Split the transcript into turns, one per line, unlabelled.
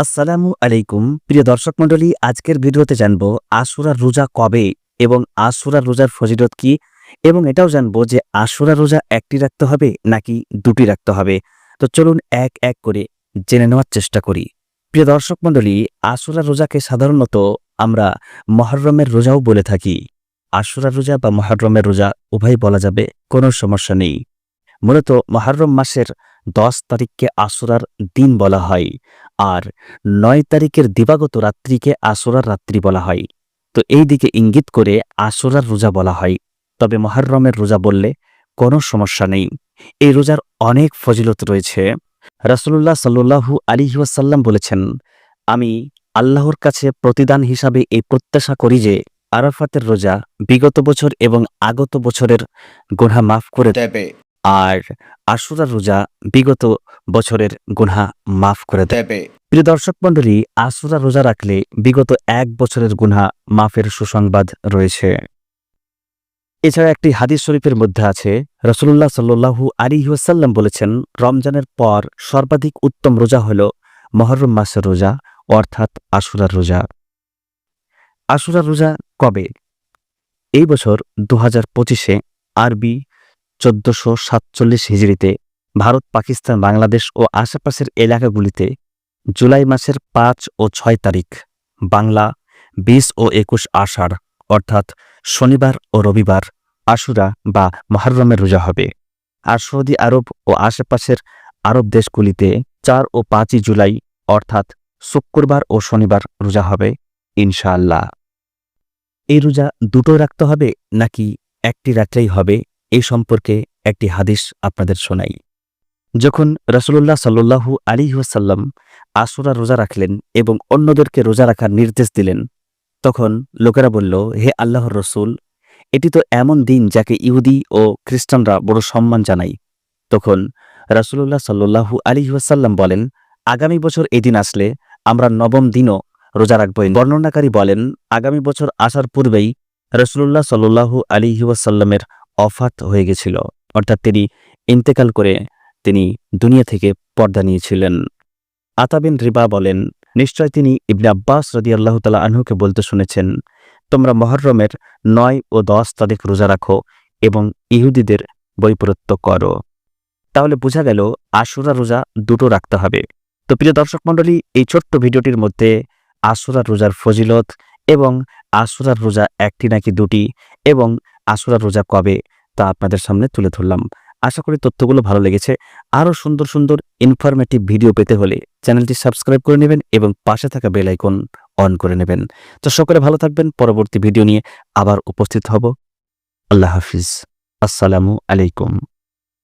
আসসালামু আলাইকুম। প্রিয় দর্শক মণ্ডলী, আজকের ভিডিওতে জানব আশুরার রোজা কবে এবং আশুরা রোজার ফজিলত কি এবং এটাও জানব যে আশুরা রোজা একটি রাখতে হবে নাকি দুটি রাখতে হবে। তো চলুন এক এক করে জেনে নেওয়ার চেষ্টা করি। প্রিয় দর্শক মণ্ডলী আশুরা রোজাকে সাধারণত আমরা মহরমের রোজাও বলে থাকি। আশুরা রোজা বা মহরমের রোজা উভয় বলা যাবে, কোনো সমস্যা নেই। মূলত মহরম মাসের দশ তারিখকে আশুরার দিন বলা হয়। আর নয় তারিখের দিবাগত রাত্রিকে আসরার রাত্রি বলা হয়। তো এই দিকে ইঙ্গিত করে আসরার রোজা বলা হয়। তবে মহারমের রোজা বললে কোনো সমস্যা নেই। এই রোজার অনেক ফজিলত রয়েছে। রাসুল্লাহ সাল্লু আলী ওয়াসাল্লাম বলেছেন, আমি আল্লাহর কাছে প্রতিদান হিসাবে এই প্রত্যাশা করি যে আরাফাতের রোজা বিগত বছর এবং আগত বছরের গুনহা মাফ করে
দেবে।
আর আশুরার রোজা বিগত বছরের গুনহা মাফ করে
দেবে।
প্রিয় দর্শক মণ্ডলী আশুরা রোজা রাখলে বিগত এক বছরের গুনহা মাফের সুসংবাদ রয়েছে। এছাড়া একটি হাদিস শরীফের মধ্যে আছে রসুল্লাহ সাল্লু আলী ওয়াসাল্লাম বলেছেন রমজানের পর সর্বাধিক উত্তম রোজা হল মহরম মাসের রোজা অর্থাৎ আশুরার রোজা। আশুরার রোজা কবে? এই বছর দু হাজার পঁচিশে আরবি চোদ্দশো সাতচল্লিশ হিজড়িতে ভারত, পাকিস্তান, বাংলাদেশ ও আশেপাশের এলাকাগুলিতে জুলাই মাসের পাঁচ ও ছয় তারিখ, বাংলা বিশ ও একুশ আষাঢ়, অর্থাৎ শনিবার ও রবিবার আশুরা বা মহরমের রোজা হবে। আর সৌদি আরব ও আশেপাশের আরব দেশগুলিতে চার ও পাঁচই জুলাই, অর্থাৎ শুক্রবার ও শনিবার রোজা হবে, ইনশাআল্লাহ। এই রোজা দুটো রাখতে হবে নাকি একটি রাত্রেই হবে? এই সম্পর্কে একটি হাদিস আপনাদের শোনাই। যখন রসুল্লাহ সাল্লু আলী ওয়াসাল্লাম আসুরা রোজা রাখলেন এবং অন্যদেরকে রোজা রাখার নির্দেশ দিলেন, তখন লোকেরা বলল, হে আল্লাহর রসুল, এটি তো এমন দিন যাকে ইহুদি ও খ্রিস্টানরা বড় সম্মান জানায়। তখন রসুল্লাহ সাল্লু আলী ওয়াসাল্লাম বলেন, আগামী বছর এই দিন আসলে আমরা নবম দিনও রোজা রাখব বর্ণনাকারী বলেন, আগামী বছর আসার পূর্বেই রসুল্লাহ সাল্লু আলী ওয়াসাল্লামের অফাত হয়ে গেছিল। অর্থাৎ তিনি ইন্তেকাল করে তিনি দুনিয়া থেকে পর্দা নিয়েছিলেন। আতাবিন রিবা বলেন, নিশ্চয় তিনি ইবনে আব্বাস রদি আল্লাহ তালা আনহুকে বলতে শুনেছেন, তোমরা মহরমের নয় ও দশ তারিখ রোজা রাখো এবং ইহুদিদের বৈপরত্য করো। তাহলে বোঝা গেল, আশুরা রোজা দুটো রাখতে হবে। তো প্রিয় দর্শক মণ্ডলী, এই ছোট্ট ভিডিওটির মধ্যে আশুরা রোজার ফজিলত এবং আশুরার রোজা একটি নাকি দুটি এবং আশুরার রোজা কবে তা আপনাদের সামনে তুলে ধরলাম। আশা করি তথ্যগুলো ভালো লেগেছে। আরও সুন্দর সুন্দর ইনফরমেটিভ ভিডিও পেতে হলে চ্যানেলটি সাবস্ক্রাইব করে নেবেন এবং পাশে থাকা বেল আইকন অন করে নেবেন। তো সকলে ভালো থাকবেন। পরবর্তী ভিডিও নিয়ে আবার উপস্থিত হব। আল্লাহ হাফিজ। আসসালামু আলাইকুম।